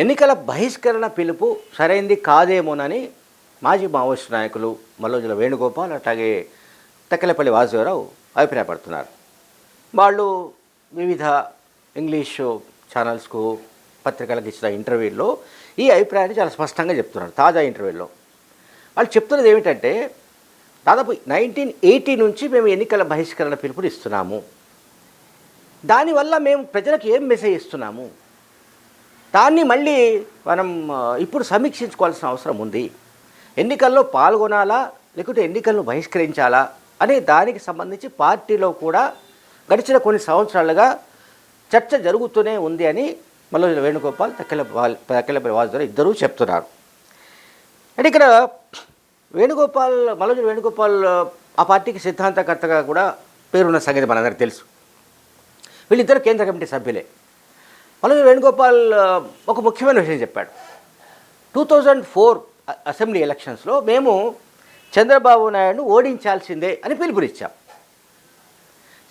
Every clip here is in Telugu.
ఎన్నికల బహిష్కరణ పిలుపు సరైంది కాదేమోనని మాజీ మావోయిస్టు నాయకులు మల్లోజుల వేణుగోపాల్ అట్లాగే తక్కలపల్లి వాసుదేవరావు అభిప్రాయపడుతున్నారు. వాళ్ళు వివిధ ఇంగ్లీషు ఛానల్స్కు పత్రికలకు ఇచ్చిన ఇంటర్వ్యూల్లో ఈ అభిప్రాయాన్ని చాలా స్పష్టంగా చెప్తున్నారు తాజా ఇంటర్వ్యూలో వాళ్ళు చెప్తున్నది ఏమిటంటే దాదాపు నైన్టీన్ ఎయిటీ నుంచి మేము ఎన్నికల బహిష్కరణ పిలుపుని ఇస్తున్నాము దానివల్ల మేము ప్రజలకు ఏం మెసేజ్ ఇస్తున్నాము? దాన్ని మళ్ళీ మనం ఇప్పుడు సమీక్షించుకోవాల్సిన అవసరం ఉంది. ఎన్నికల్లో పాల్గొనాలా లేకుంటే ఎన్నికలను బహిష్కరించాలా అనే దానికి సంబంధించి పార్టీలో కూడా గడిచిన కొన్ని సంవత్సరాలుగా చర్చ జరుగుతూనే ఉంది అని మల్లోజుల వేణుగోపాల్ తక్కెల తక్కెలపల్లి వాసుదేవ ఇద్దరూ చెప్తున్నారు. అంటే ఇక్కడ వేణుగోపాల్ మల్లోజు వేణుగోపాల్ ఆ పార్టీకి సిద్ధాంతకర్తగా కూడా పేరున్న సంగతి మనందరికీ తెలుసు. వీళ్ళిద్దరు కేంద్ర కమిటీ సభ్యులే. మనోజ్ వేణుగోపాల్ ఒక ముఖ్యమైన విషయం చెప్పాడు. టూ థౌజండ్ ఫోర్ అసెంబ్లీ ఎలక్షన్స్లో మేము చంద్రబాబు నాయుడును ఓడించాల్సిందే అని పిలుపునిచ్చాం.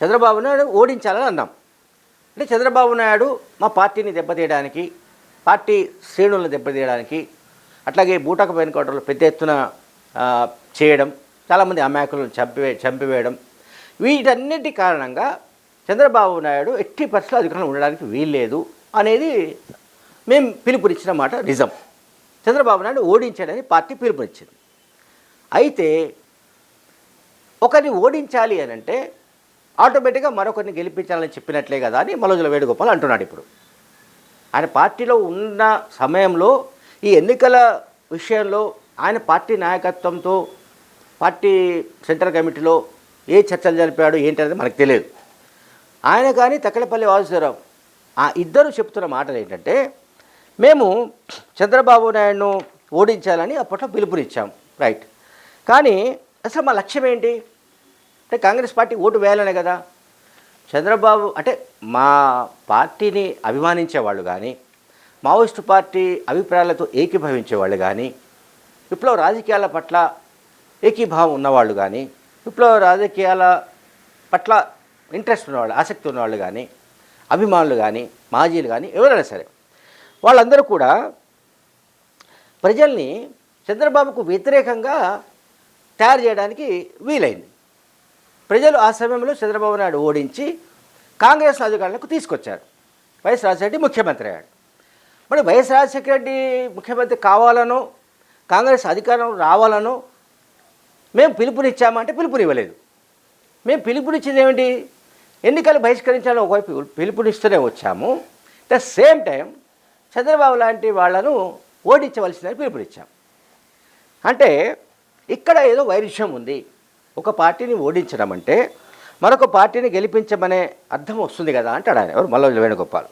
చంద్రబాబు నాయుడు ఓడించాలని అన్నాం. అంటే చంద్రబాబు నాయుడు మా పార్టీని దెబ్బతీయడానికి పార్టీ శ్రేణులను దెబ్బతీయడానికి అట్లాగే బూటక వెనుకోటలు పెద్ద ఎత్తున చేయడం చాలామంది అమాయకులను చంపివే చంపివేయడం వీటన్నిటి కారణంగా చంద్రబాబు నాయుడు ఎట్టి పరిస్థితుల్లో అధికారంలో ఉండడానికి వీల్లేదు అనేది మేము పిలుపునిచ్చిన మాట నిజం. చంద్రబాబు నాయుడు ఓడించాడని పార్టీ పిలుపునిచ్చింది. అయితే ఒకరిని ఓడించాలి అని అంటే ఆటోమేటిక్గా మరొకరిని గెలిపించాలని చెప్పినట్లే కదా అని మలోజుల వేణుగోపాల్ అంటున్నాడు ఇప్పుడు. ఆయన పార్టీలో ఉన్న సమయంలో ఈ ఎన్నికల విషయంలో ఆయన పార్టీ నాయకత్వంతో పార్టీ సెంట్రల్ కమిటీలో ఏ చర్చలు జరిపాడు ఏంటనేది మనకు తెలియదు. ఆయన కానీ తక్కలపల్లి వాసుదేవరావు. ఆ ఇద్దరు చెప్తున్న మాటలు ఏంటంటే మేము చంద్రబాబు నాయుడును ఓడించాలని అప్పట్లో పిలుపునిచ్చాం. రైట్ కానీ అసలు మా లక్ష్యం ఏంటి? అంటే కాంగ్రెస్ పార్టీ ఓటు వేయాలనే కదా. చంద్రబాబు అంటే మా పార్టీని అభిమానించే వాళ్ళు కానీ మావోయిస్టు పార్టీ అభిప్రాయాలతో ఏకీభవించే వాళ్ళు కానీ విప్లవ రాజకీయాల పట్ల ఏకీభావం ఉన్నవాళ్ళు కానీ విప్లవ రాజకీయాల పట్ల ఇంట్రెస్ట్ ఉన్నవాళ్ళు ఆసక్తి ఉన్నవాళ్ళు కానీ అభిమానులు కానీ మాజీలు కానీ ఎవరైనా సరే వాళ్ళందరూ కూడా ప్రజల్ని చంద్రబాబుకు వ్యతిరేకంగా తయారు చేయడానికి వీలైంది. ప్రజలు ఆ సమయంలో చంద్రబాబు నాయుడు ఓడించి కాంగ్రెస్ అధికారులకు తీసుకొచ్చారు. వైఎస్ రాజశేఖర ముఖ్యమంత్రి అయ్యాడు. మరి వైఎస్ రాజశేఖర రెడ్డి ముఖ్యమంత్రి కావాలనో కాంగ్రెస్ అధికారం రావాలనో మేము పిలుపునిచ్చామంటే పిలుపునివ్వలేదు. మేము పిలుపునిచ్చింది ఏమిటి? ఎన్నికలు బహిష్కరించాలని ఒకవైపు పిలుపునిస్తూనే వచ్చాము. ద సేమ్ టైం చంద్రబాబు లాంటి వాళ్ళను ఓడించవలసిందని పిలుపునిచ్చాం. అంటే ఇక్కడ ఏదో వైరుధ్యం ఉంది. ఒక పార్టీని ఓడించడం అంటే మరొక పార్టీని గెలిపించమనే అర్థం వస్తుంది కదా అంటాడు ఆయన ఎవరు? మల్ల వేణుగోపాల్.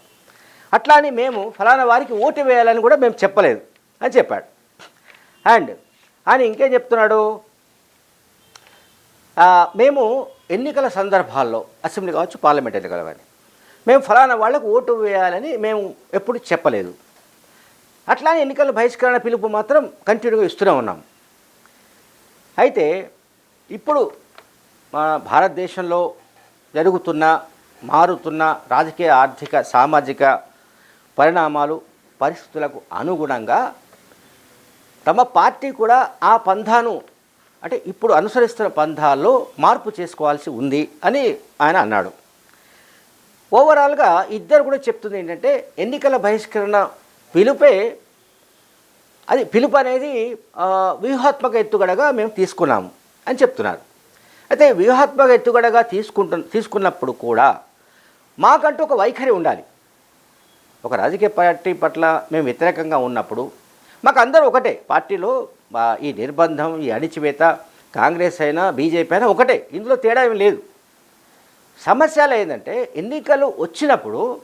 అట్లా అని మేము ఫలానా వారికి ఓటు వేయాలని కూడా మేము చెప్పలేదు అని చెప్పాడు. అండ్ ఆయన ఇంకేం చెప్తున్నాడు? మేము ఎన్నికల సందర్భాల్లో అసెంబ్లీ కావచ్చు పార్లమెంట్ ఎన్నికలు కానీ మేము ఫలానా వాళ్ళకు ఓటు వేయాలని మేము ఎప్పుడు చెప్పలేదు. అట్లానే ఎన్నికల బహిష్కరణ పిలుపు మాత్రం కంటిన్యూగా ఇస్తూనే ఉన్నాం. అయితే ఇప్పుడు మన భారతదేశంలో జరుగుతున్న మారుతున్న రాజకీయ ఆర్థిక సామాజిక పరిణామాలు పరిస్థితులకు అనుగుణంగా తమ పార్టీ కూడా ఆ పంథాను అంటే ఇప్పుడు అనుసరిస్తున్న పంథాల్లో మార్పు చేసుకోవాల్సి ఉంది అని ఆయన అన్నాడు. ఓవరాల్గా ఇద్దరు కూడా చెప్తుంది ఏంటంటే ఎన్నికల బహిష్కరణ పిలుపే అది పిలుపు అనేది వ్యూహాత్మక ఎత్తుగడగా మేము తీసుకున్నాము అని చెప్తున్నారు. అయితే వ్యూహాత్మక ఎత్తుగడగా తీసుకుంటు తీసుకున్నప్పుడు కూడా మాకంటూ ఒక వైఖరి ఉండాలి. ఒక రాజకీయ పార్టీ పట్ల మేము వ్యతిరేకంగా ఉన్నప్పుడు మాకు అందరూ ఒకటే పార్టీలో ఈ నిర్బంధం ఈ అణిచివేత కాంగ్రెస్ అయినా బీజేపీ అయినా ఒకటే. ఇందులో తేడా ఏమి లేదు. సమస్యలు ఏంటంటే ఎన్నికలు వచ్చినప్పుడు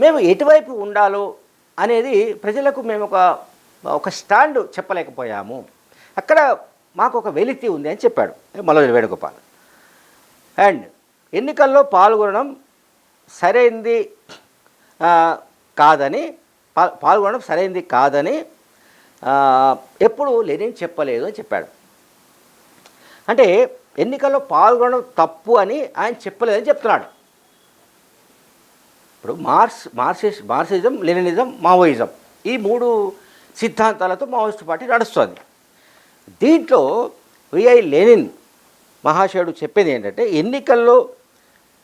మేము ఎటువైపు ఉండాలో అనేది ప్రజలకు మేము ఒక ఒక స్టాండ్ చెప్పలేకపోయాము. అక్కడ మాకు ఒక వెలితి ఉంది అని చెప్పాడు మల్లజ వేణుగోపాల్. అండ్ ఎన్నికల్లో పాల్గొనడం సరైంది కాదని పా- పాల్గొనడం సరైంది కాదని ఎప్పుడు లెనిన్ చెప్పలేదు అని చెప్పాడు. అంటే ఎన్నికల్లో పాల్గొనడం తప్పు అని ఆయన చెప్పలేదని చెప్తున్నాడు. ఇప్పుడు మార్క్స్ మార్సిస్ మార్క్సిజం లెనినిజం మావోయిజం ఈ మూడు సిద్ధాంతాలతో మావోయిస్ట్ పార్టీ నడుస్తుంది. దీంట్లో విఐ లెనిన్ మహాశయుడు చెప్పేది ఏంటంటే ఎన్నికల్లో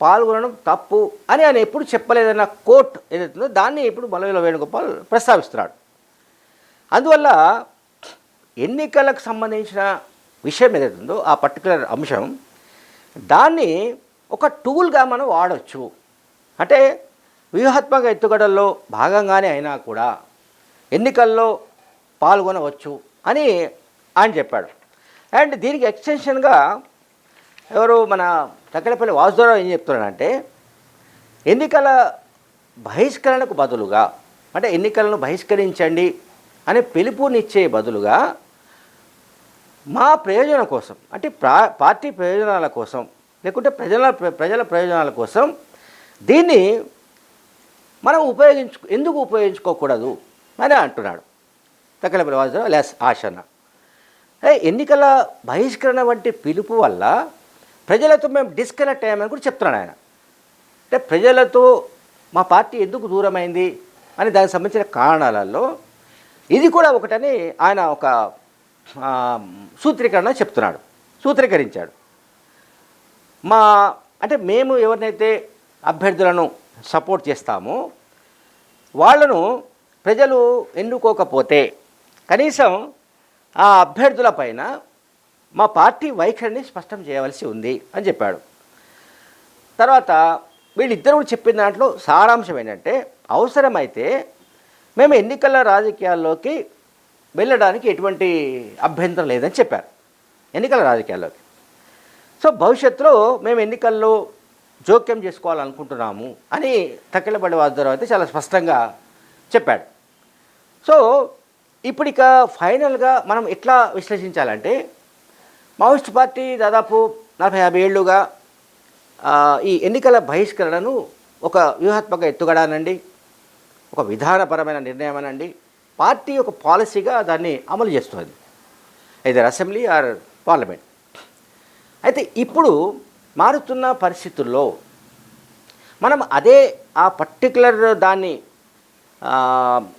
పాల్గొనడం తప్పు అని ఆయన ఎప్పుడు చెప్పలేదన్న కోర్ట్ ఏదైతుందో దాన్ని ఇప్పుడు బలవేల వేణుగోపాల్ ప్రస్తావిస్తున్నాడు. అందువల్ల ఎన్నికలకు సంబంధించిన విషయం ఏదైతుందో ఆ పర్టికులర్ అంశం దాన్ని ఒక టూల్గా మనం వాడచ్చు. అంటే వ్యూహాత్మక ఎత్తుగడల్లో భాగంగానే అయినా కూడా ఎన్నికల్లో పాల్గొనవచ్చు అని ఆయన చెప్పాడు. అండ్ దీనికి ఎక్స్టెన్షన్గా ఎవరు మన తక్కలపల్లి వాసుదేవరావు ఏం చెప్తున్నాడంటే ఎన్నికల బహిష్కరణకు బదులుగా అంటే ఎన్నికలను బహిష్కరించండి అనే పిలుపునిచ్చే బదులుగా మా ప్రయోజనం కోసం అంటే ప్రా పార్టీ ప్రయోజనాల కోసం లేకుంటే ప్రజల ప్రజల ప్రయోజనాల కోసం దీన్ని మనం ఉపయోగించు ఎందుకు ఉపయోగించుకోకూడదు అని అంటున్నాడు. తక్కలపల్లి వాసుదేవరావు లెస్ ఆశన ఎన్నికల బహిష్కరణ వంటి పిలుపు వల్ల ప్రజలతో మేము డిస్కనెక్ట్ అయ్యామని కూడా చెప్తున్నాడు ఆయన. అంటే ప్రజలతో మా పార్టీ ఎందుకు దూరమైంది అని దానికి సంబంధించిన కారణాలలో ఇది కూడా ఒకటని ఆయన ఒక సూత్రీకరణ చెప్తున్నాడు సూత్రీకరించాడు. మా అంటే మేము ఎవరినైతే అభ్యర్థులను సపోర్ట్ చేస్తామో వాళ్ళను ప్రజలు ఎన్నుకోకపోతే కనీసం ఆ అభ్యర్థుల పైన మా పార్టీ వైఖరిని స్పష్టం చేయవలసి ఉంది అని చెప్పాడు. తర్వాత వీళ్ళిద్దరు కూడా చెప్పిన దాంట్లో సారాంశం ఏంటంటే అవసరమైతే మేము ఎన్నికల రాజకీయాల్లోకి వెళ్ళడానికి ఎటువంటి అభ్యంతరం లేదని చెప్పారు. ఎన్నికల రాజకీయాల్లోకి. సో భవిష్యత్తులో మేము ఎన్నికల్లో జోక్యం చేసుకోవాలనుకుంటున్నాము అని తక్కిలబడి వాసుదేవరావు అయితే చాలా స్పష్టంగా చెప్పాడు. సో ఇప్పుడు ఇక ఫైనల్గా మనం ఎట్లా విశ్లేషించాలంటే మావోయిస్ట్ పార్టీ దాదాపు నలభై యాభై ఏళ్ళుగా ఈ ఎన్నికల బహిష్కరణను ఒక వ్యూహాత్మక ఎత్తుగడానండి. ఒక విధానపరమైన నిర్ణయం అనండి పార్టీ ఒక పాలసీగా దాన్ని అమలు చేస్తుంది ఐదర్ అసెంబ్లీ ఆర్ పార్లమెంట్ అయితే ఇప్పుడు మారుతున్న పరిస్థితుల్లో మనం అదే ఆ పర్టికులర్ దాన్ని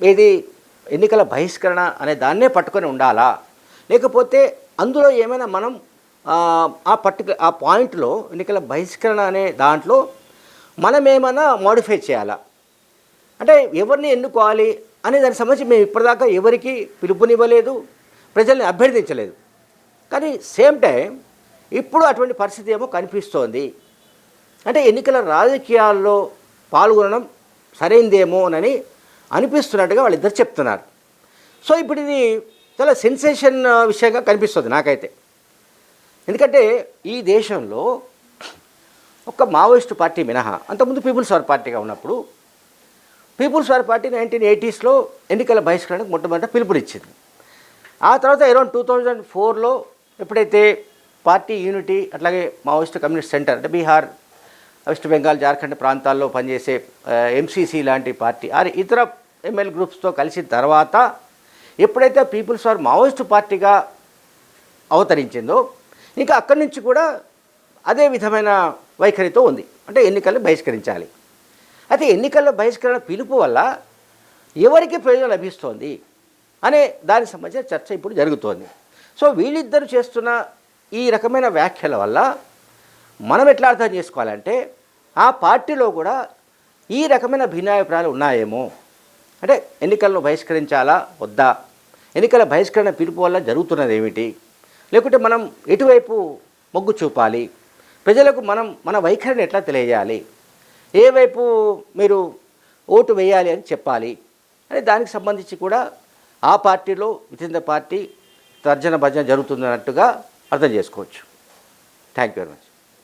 ఏది ఎన్నికల బహిష్కరణ అనే దాన్నే పట్టుకొని ఉండాలా? లేకపోతే అందులో ఏమైనా మనం ఆ, ఆ పర్టికులర్ ఆ పాయింట్లో ఎన్నికల బహిష్కరణ అనే దాంట్లో మనం ఏమైనా మోడిఫై చేయాలా? అంటే ఎవరిని ఎన్నుకోవాలి అనే దానికి సంబంధించి మేము ఇప్పటిదాకా ఎవరికి పిలుపునివ్వలేదు ప్రజల్ని అభ్యర్థించలేదు. కానీ సేమ్ టైం ఇప్పుడు అటువంటి పరిస్థితి ఏమో కనిపిస్తోంది. అంటే ఎన్నికల రాజకీయాల్లో పాల్గొనడం సరైందేమోనని అనిపిస్తున్నట్టుగా వాళ్ళిద్దరు చెప్తున్నారు. సో ఇప్పుడు ఇది చాలా సెన్సేషన్ విషయంగా కనిపిస్తుంది నాకైతే. ఎందుకంటే ఈ దేశంలో ఒక మావోయిస్టు పార్టీ మినహా అంతకుముందు పీపుల్స్ పవర్ పార్టీగా ఉన్నప్పుడు పీపుల్స్ వార్ పార్టీ నైన్టీన్ ఎయిటీస్లో ఎన్నికల బహిష్కరణకు మొట్టమొదట పిలుపునిచ్చింది. ఆ తర్వాత అరౌండ్ టూ థౌజండ్ ఫోర్లో ఎప్పుడైతే పార్టీ యూనిటీ అట్లాగే మావోయిస్ట్ కమ్యూనిస్ట్ సెంటర్ అంటే బీహార్ వెస్ట్ బెంగాల్ జార్ఖండ్ ప్రాంతాల్లో పనిచేసే ఎంసీసీ లాంటి పార్టీ అది ఇతర ఎంఎల్ గ్రూప్స్తో కలిసిన తర్వాత ఎప్పుడైతే పీపుల్స్ ఫార్ మావోయిస్ట్ పార్టీగా అవతరించిందో ఇంకా అక్కడి నుంచి కూడా అదే విధమైన వైఖరితో ఉంది. అంటే ఎన్నికల్ని బహిష్కరించాలి. అయితే ఎన్నికల్లో బహిష్కరణ పిలుపు వల్ల ఎవరికి ప్రయోజనం లభిస్తోంది అనే దానికి సంబంధించిన చర్చ ఇప్పుడు జరుగుతోంది. సో వీళ్ళిద్దరు చేస్తున్న ఈ రకమైన వ్యాఖ్యల వల్ల మనం ఎట్లా అర్థం చేసుకోవాలంటే ఆ పార్టీలో కూడా ఈ రకమైన భిన్నాభిప్రాయాలు ఉన్నాయేమో. అంటే ఎన్నికలను బహిష్కరించాలా? వద్దా? ఎన్నికల బహిష్కరణ పిలుపు వల్ల జరుగుతున్నది ఏమిటి? లేకుంటే మనం ఎటువైపు మొగ్గు చూపాలి? ప్రజలకు మనం మన వైఖరిని ఎట్లా తెలియజేయాలి? ఏ వైపు మీరు ఓటు వేయాలి అని చెప్పాలి? అని దానికి సంబంధించి కూడా ఆ పార్టీలో విత్ పార్టీ తర్జన భజన జరుగుతుందన్నట్టుగా అర్థం చేసుకోవచ్చు. Thank you very much